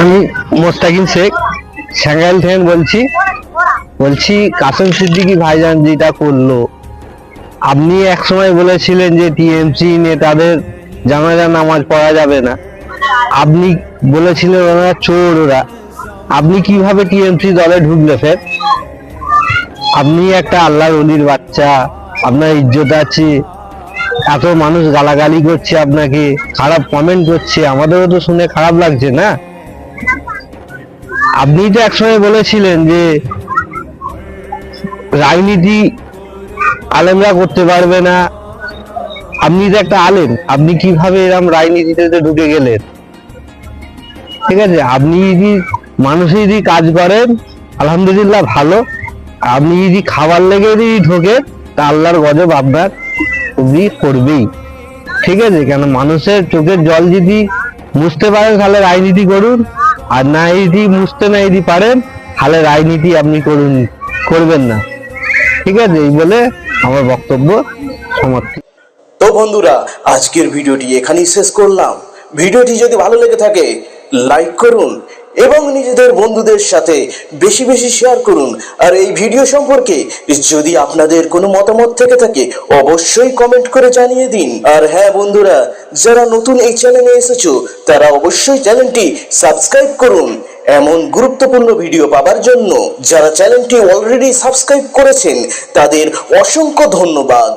আমি মোস্তাকিম শেখ, স্যাঙ্গাইল থেকে বলছি। বলছি, কাসম সিদ্দিকি ভাইজান যেটা করল, আপনি এক সময় বলেছিলেন যে টিএমসি নেতাদের জানাজা নামাজ পড়া যাবে না। আপনি বলেছিলেন ওনারা চোর ওরা। আপনি কীভাবে টিএমসি দলে ঢুকলে স্যার আপনি একটা আল্লাহর অলির বাচ্চা, আপনার ইজ্জত আছে। এত মানুষ গালাগালি করছে আপনাকে, খারাপ কমেন্ট করছে, আমাদেরও তো শুনে খারাপ লাগছে না? আপনি তো একসময় বলেছিলেন যে রাজনীতি আলেমরা করতে পারবে না। আপনি তো একটা আলেম, আপনি কীভাবে এরকম রাজনীতিতে ঢুকে গেলেন? ঠিক আছে, আপনি যদি মানুষে যদি কাজ করেন, আলহামদুলিল্লাহ ভালো। আপনি যদি খাবার লেগে যদি ঢোকেন, তা আল্লাহর গজব আপনার। উনি করবেই ঠিক আছে, কেন মানুষের চোখের জল যদি মুছতে পারেন, তাহলে রাজনীতি করুন। আর না যদি মুছতে না যদি পারেন, তাহলে রাজনীতি আপনি করুন, করবেন না। ঠিক আছে, এই বলে আমার বক্তব্য সমাপ্ত। তো বন্ধুরা, আজকের ভিডিওটি এখানেই শেষ করলাম। ভিডিওটি যদি ভালো লেগে থাকে লাইক করুন এবং নিজেদের বন্ধুদের সাথে বেশি বেশি শেয়ার করুন। আর এই ভিডিও সম্পর্কে যদি আপনাদের কোনো মতামত থেকে থাকে, অবশ্যই কমেন্ট করে জানিয়ে দিন। আর হ্যাঁ বন্ধুরা, যারা নতুন এই চ্যানেলে এসেছ, তারা অবশ্যই চ্যানেলটি সাবস্ক্রাইব করুন। এমন গুরুত্বপূর্ণ ভিডিও পাবার জন্য, যারা চ্যানেলটি অলরেডি সাবস্ক্রাইব করেছেন, তাদের অসংখ্য ধন্যবাদ।